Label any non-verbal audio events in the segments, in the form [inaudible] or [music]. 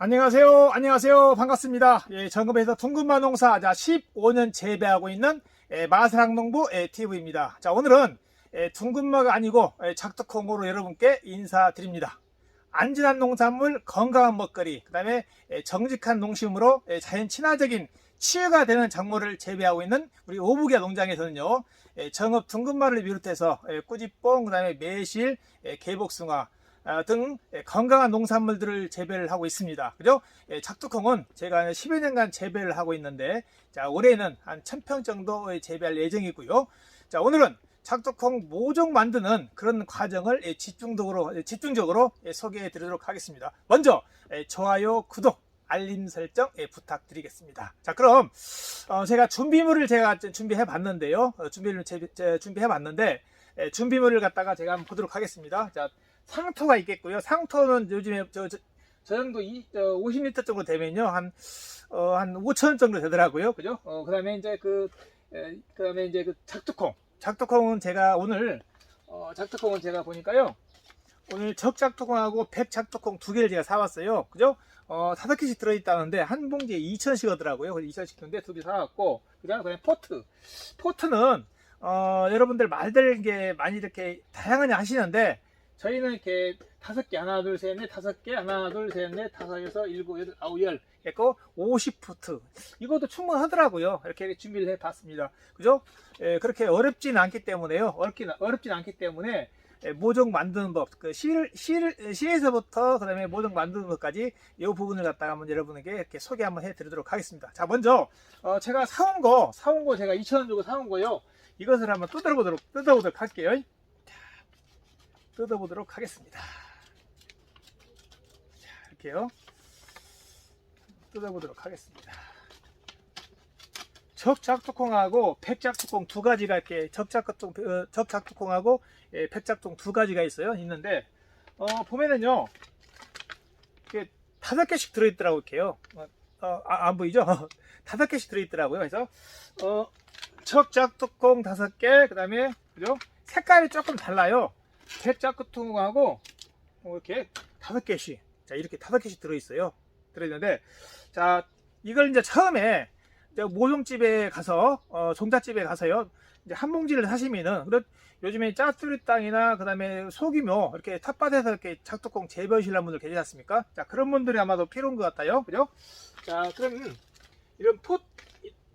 안녕하세요. 안녕하세요. 반갑습니다. 예, 정읍에서 둥근마 농사 자 15년 재배하고 있는 예, 마사랑농부 예, TV입니다. 자, 오늘은 예, 둥근마가 아니고 예, 작두콩으로 여러분께 인사드립니다. 안전한 농산물, 건강한 먹거리, 그 다음에 정직한 농심으로 예, 자연 친화적인 치유가 되는 작물을 재배하고 있는 우리 오부기아 농장에서는요, 예, 정읍 둥근마를 비롯해서 예, 꾸지뽕, 그 다음에 매실, 예, 개복숭아, 아, 등 예, 건강한 농산물들을 재배를 하고 있습니다. 그죠? 예, 작두콩은 제가 10여 년간 재배를 하고 있는데, 자, 올해는 한 1000평 정도 재배할 예정이고요. 자, 오늘은 작두콩 모종 만드는 그런 과정을 예, 집중적으로, 예, 집중적으로 예, 소개해 드리도록 하겠습니다. 먼저, 예, 좋아요, 구독, 알림 설정 예, 부탁드리겠습니다. 자, 그럼, 어, 제가 준비물을 제가 준비해 봤는데요. 어, 준비를 준비해 봤는데, 예, 준비물을 갖다가 제가 한번 보도록 하겠습니다. 자, 상토가 있겠고요. 상토는 요즘에 저, 저, 저 정도 이, 저 50리터 정도 되면요. 한, 어, 한 5천원 정도 되더라고요. 그죠? 어, 그 다음에 이제 그, 그 다음에 이제 그 작두콩. 작두콩은 제가 오늘, 어, 작두콩은 제가 보니까요. 오늘 적작두콩하고 백작두콩 두 개를 제가 사왔어요. 그죠? 어, 다섯 개씩 들어있다는데, 한 봉지에 2천원씩 하더라고요. 그래서 2천원씩 드는데 두 개 사왔고, 그 다음에 포트. 포트는, 어, 여러분들 말들 게 많이 이렇게 다양하게 하시는데, 저희는 이렇게 다섯 개 하나 둘 셋 넷 다섯 개 하나 둘 셋 넷 다섯 여섯 일곱 여덟 아홉 열 했고 50푸트 이것도 충분하더라고요 이렇게 준비를 해 봤습니다 그죠 예, 그렇게 어렵진 않기 때문에요 어렵긴 어렵진 않기 때문에 예, 모종 만드는 법, 그 실, 실, 실에서부터 그 다음에 모종 만드는 것까지 이 부분을 갖다가 한번 여러분에게 이렇게 소개 한번 해드리도록 하겠습니다. 자, 먼저, 어, 제가 사온 거, 사온 거 제가 2,000원 주고 사온 거요. 이것을 한번 뜯어보도록, 뜯어보도록 할게요. 뜯어보도록 하겠습니다. 자, 이렇게요. 뜯어보도록 하겠습니다. 적작두콩하고 백작두콩 두 가지가 이렇게 적작두콩, 어, 적작두콩하고 예, 백작두콩 두 가지가 있어요. 있는데 어, 보면은요, 이게 다섯 개씩 들어있더라고 이렇게요. 어, 어, 아, 안 보이죠? [laughs] 다섯 개씩 들어있더라고요. 그래서 어, 적작두콩 다섯 개, 그 다음에 그죠? 색깔이 조금 달라요. 백작두콩하고 어, 이렇게 다섯 개씩, 자 이렇게 다섯 개씩 들어있어요. 들어있는데, 자 이걸 이제 처음에 이제 모종집에 가서 어, 종자집에 가서요 이제 한 봉지를 사시면은 그래 요즘에 짜투리 땅이나 그 다음에 소규모 이렇게 텃밭에서 이렇게 작두콩 재배하시는 분들 계시지 않습니까? 자 그런 분들이 아마도 필요한 것 같아요, 그죠? 자 그럼 이런 포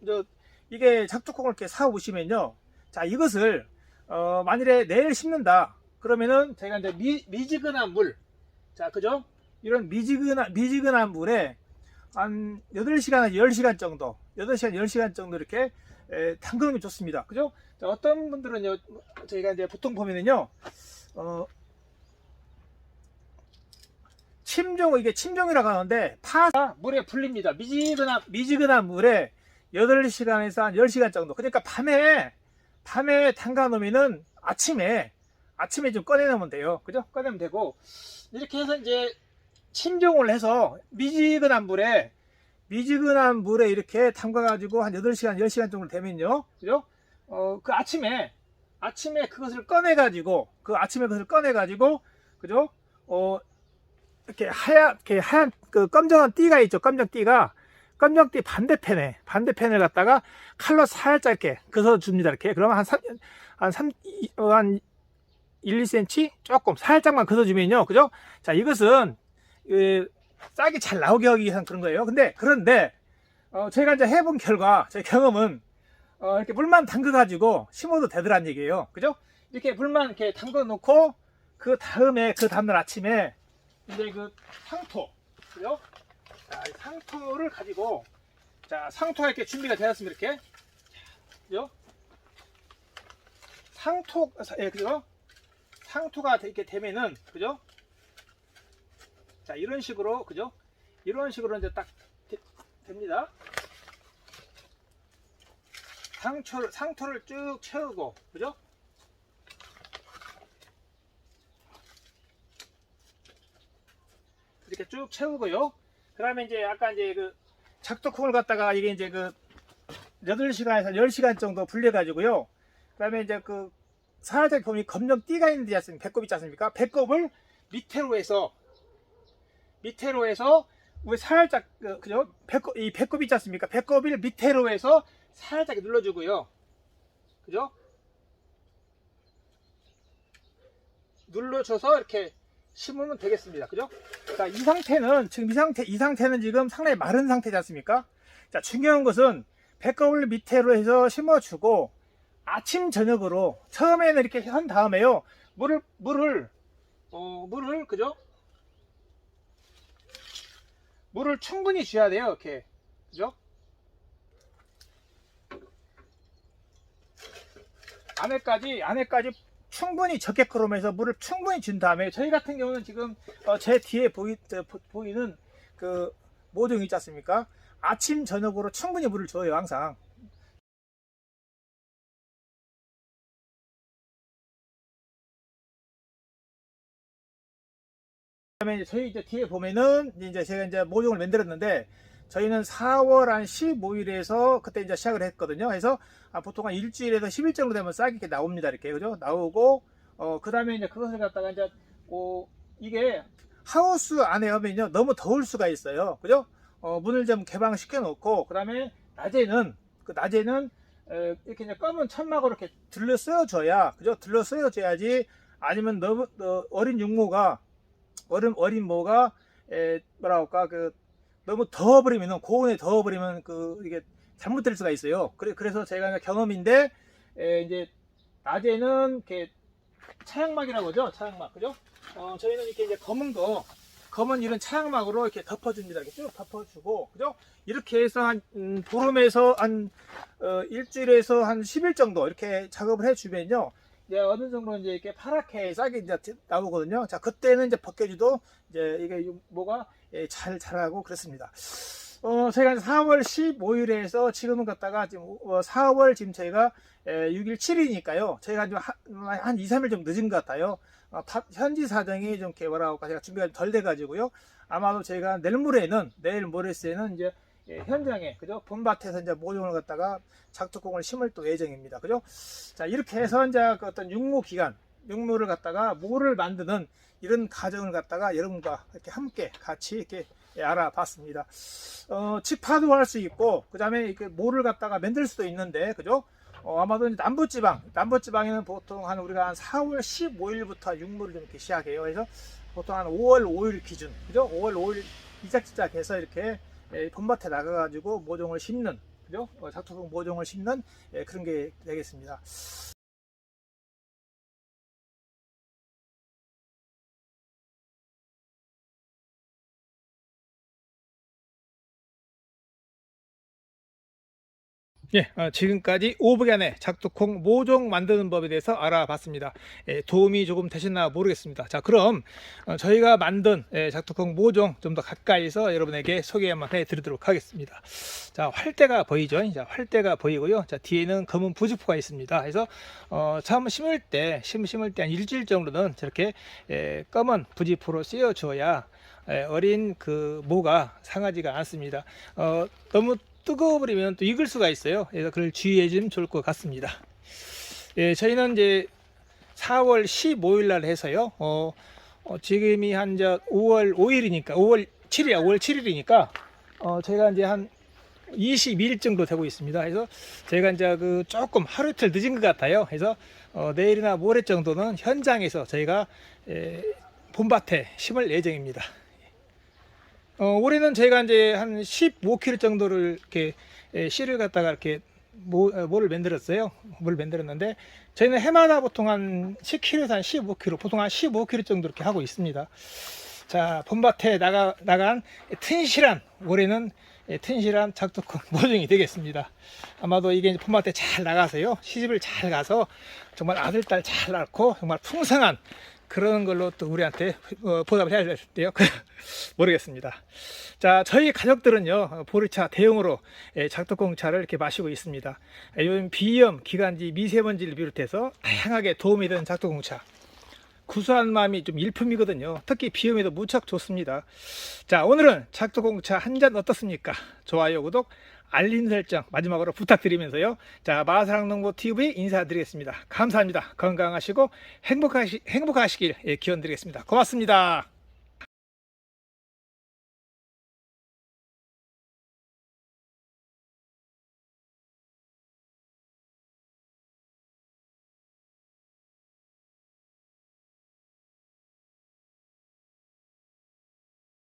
저, 이게 작두콩을 이렇게 사 오시면요, 자 이것을 어, 만일에 내일 심는다 그러면은 제가 이제 미, 미지근한 물, 자 그죠? 이런 미지근한 미지근한 물에 한 8시간, 10시간 정도, 8시간, 10시간 정도 이렇게 에, 담그는 게 좋습니다. 그죠? 자, 어떤 분들은요, 저희가 이제 보통 보면은요, 어, 침종, 이게 침종이라고 하는데, 파가 물에 불립니다. 미지근한, 미지근한 물에 8시간에서 한 10시간 정도. 그러니까 밤에, 밤에 담가 놓으면은 아침에, 아침에 좀 꺼내놓으면 돼요. 그죠? 꺼내면 되고, 이렇게 해서 이제 침종을 해서 미지근한 물에 미지근한 물에 이렇게 담가가지고 한 8시간, 10시간 정도 되면요. 그죠? 어, 그 아침에, 아침에 그것을 꺼내가지고, 그 아침에 그것을 꺼내가지고, 그죠? 어, 이렇게 하얀, 이렇게 하얀, 그 검정한 띠가 있죠. 검정 띠가. 검정 띠 반대편에, 반대편을 갖다가 칼로 살짝 이렇게 그어서 줍니다. 이렇게. 그러면 한 3, 한 3, 한 1, 2cm? 조금 살짝만 그어주면요. 그죠? 자, 이것은 그 싹이 잘 나오게 하기 위한 그런 거예요. 근데 그런데 어, 저희가 이제 해본 결과 제 경험은 어, 이렇게 물만 담궈 가지고 심어도 되더란 얘기예요. 그죠? 이렇게 물만 이렇게 담궈 놓고 그 다음에 그 다음날 아침에 이제 그 상토 그죠? 자, 이 상토를 가지고 자 상토가 이렇게 준비가 되었습니다. 이렇게 그죠? 상토 예 그죠? 상토가 이렇게 되면은 그죠? 자 이런 식으로 그죠? 이런 식으로 이제 딱 되, 됩니다. 상토를 상토를 쭉 채우고 그죠? 이렇게 쭉 채우고요. 그 다음에 이제 아까 이제 그 작두콩을 갖다가 이게 이제 그 8시간에서 10시간 정도 불려 가지고요. 그 다음에 이제 그 살짝 보면 검정 띠가 있는데 않습니까 배꼽 있지 않습니까 배꼽을 밑으로 해서 밑으로 해서 왜 살짝 그, 그죠? 배꼽 이 배꼽 있지 않습니까? 배꼽을 밑으로 해서 살짝 눌러주고요. 그죠? 눌러줘서 이렇게 심으면 되겠습니다. 그죠? 자, 이 상태는 지금 이 상태 이 상태는 지금 상당히 마른 상태지 않습니까? 자, 중요한 것은 배꼽을 밑으로 해서 심어주고 아침 저녁으로 처음에는 이렇게 한 다음에요. 물을 물을 어 물을 그죠? 물을 충분히 줘야 돼요. 이렇게 그죠? 안에까지 안에까지 충분히 적게끔 해서 물을 충분히 준 다음에 저희 같은 경우는 지금 어, 제 뒤에 보이, 저, 보- 보이는 그 모종 있지 않습니까? 아침 저녁으로 충분히 물을 줘요 항상 그다음에 저희 이제 뒤에 보면은 이제 제가 이제 모종을 만들었는데 저희는 4월 한 15일에서 그때 이제 시작을 했거든요. 그래서 아, 보통 한 일주일에서 10일 정도 되면 싹이 이렇게 나옵니다. 이렇게 그죠? 나오고 어 그다음에 이제 그것을 갖다가 이제 어, 이게 하우스 안에 하면요 너무 더울 수가 있어요. 그죠? 어, 문을 좀 개방시켜 놓고 그다음에 낮에는 그 낮에는 에, 이렇게 이제 검은 천막으로 이렇게 들러 쓰여줘야 그죠? 들러 쓰여줘야지 아니면 너무 어, 어린 육모가 어린 어린 모가 에, 뭐라 할까 그 너무 더워버리면은 고온에 더워버리면 그 이게 잘못될 수가 있어요. 그래 그래 서 제가 경험인데 에, 이제 낮에는 이렇게 차양막이라고 하죠. 차양막 그죠? 어, 저희는 이렇게 이제 검은 거 검은 이런 차양막으로 이렇게 덮어줍니다. 이렇게 쭉 덮어주고 그죠? 이렇게 해서 한 음, 보름에서 한 어, 일주일에서 한 10일 정도 이렇게 작업을 해주면요. 이제 어느 정도 이제 이렇게 파랗게 싹이 이제 나오거든요. 자, 그때는 이제 벗겨줘도 이제 이게 뭐가 예, 잘 자라고 그렇습니다. 어, 저희가 4월 15일에서 지금은 갔다가 지금 어, 4월 지금 저희가 6일 7일이니까요. 저희가 좀 한, 한 2, 3일 좀 늦은 것 같아요. 어, 타- 현지 사정이 좀 할까 제가 준비가 덜 돼가지고요. 아마도 저희가 내일 모레는 내일 모레스에는 이제 예, 현장에 그죠 봄밭에서 이제 모종을 갖다가 작두콩을 심을 또 예정입니다. 그죠? 자 이렇게 해서 이제 그 어떤 육모 기간 육모를 갖다가 모를 만드는 이런 과정을 갖다가 여러분과 이렇게 함께 같이 이렇게 예, 알아봤습니다. 어, 직파도 할 수 있고 그 다음에 이렇게 모를 갖다가 만들 수도 있는데 그죠? 어, 아마도 남부지방, 남부지방에는 보통 한 우리가 한 4월 15일부터 육모를 좀 이렇게 시작해요. 그래서 보통 한 5월 5일 기준, 그죠? 5월 5일 이작지작해서 이렇게 예, 봄밭에 나가가지고 모종을 심는, 그죠? 어, 작토종 모종을 심는 예, 그런 게 되겠습니다. 예, 어, 지금까지 5분간의 작두콩 모종 만드는 법에 대해서 알아봤습니다. 예, 도움이 조금 되셨나 모르겠습니다. 자, 그럼 어, 저희가 만든 예, 작두콩 모종 좀 더 가까이서 여러분에게 소개 한번 해드리도록 하겠습니다. 자, 활대가 보이죠? 자, 활대가 보이고요. 자, 뒤에는 검은 부직포가 있습니다. 그래서 어, 처음 심을 때, 심 심을 때 한 일주일 정도는 저렇게 예, 검은 부직포로 씌워줘야 예, 어린 그 모가 상하지가 않습니다. 어, 너무 뜨거워버리면 또 익을 수가 있어요. 그래서 그걸 주의해 주면 좋을 것 같습니다. 예, 저희는 이제 4월 15일 날 해서요. 어, 어, 지금이 한저 5월 5일이니까 5월 7일, 5월 7일이니까 어, 저희가 이제 한 22일 정도 되고 있습니다. 그래서 저희가 이제 그 조금 하루 이틀 늦은 것 같아요. 그래서 어, 내일이나 모레 정도는 현장에서 저희가 에, 봄밭에 심을 예정입니다. 어, 올해는 저희가 이제 한 15kg 정도를 이렇게 에, 씨를 갖다가 이렇게 모, 어, 모를 만들었어요. 모를 만들었는데 저희는 해마다 보통 한 10kg에서 한 15kg, 보통 한 15kg 정도 이렇게 하고 있습니다. 자, 봄밭에 나가, 나간 튼실한, 올해는 예, 튼실한 작두콩 [laughs] 모종이 되겠습니다. 아마도 이게 봄밭에 잘 나가서요. 시집을 잘 가서 정말 아들, 딸 잘 낳고 정말 풍성한 그런 걸로 또 우리한테 어, 보답을 해야 될때요. [laughs] 모르겠습니다. 자, 저희 가족들은요, 어, 보리차 대용으로 예, 작두콩차를 이렇게 마시고 있습니다. 예, 요즘 비염, 기관지, 미세먼지를 비롯해서 다양하게 도움이 되는 작두콩차. 구수한 마음이 좀 일품이거든요. 특히 비염에도 무척 좋습니다. 자, 오늘은 작두콩차 한 잔 어떻습니까? 좋아요, 구독, 알림 설정 마지막으로 부탁드리면서요. 자, 마사랑농부 TV 인사드리겠습니다. 감사합니다. 건강하시고 행복하시, 행복하시길 예, 기원 드리겠습니다. 고맙습니다.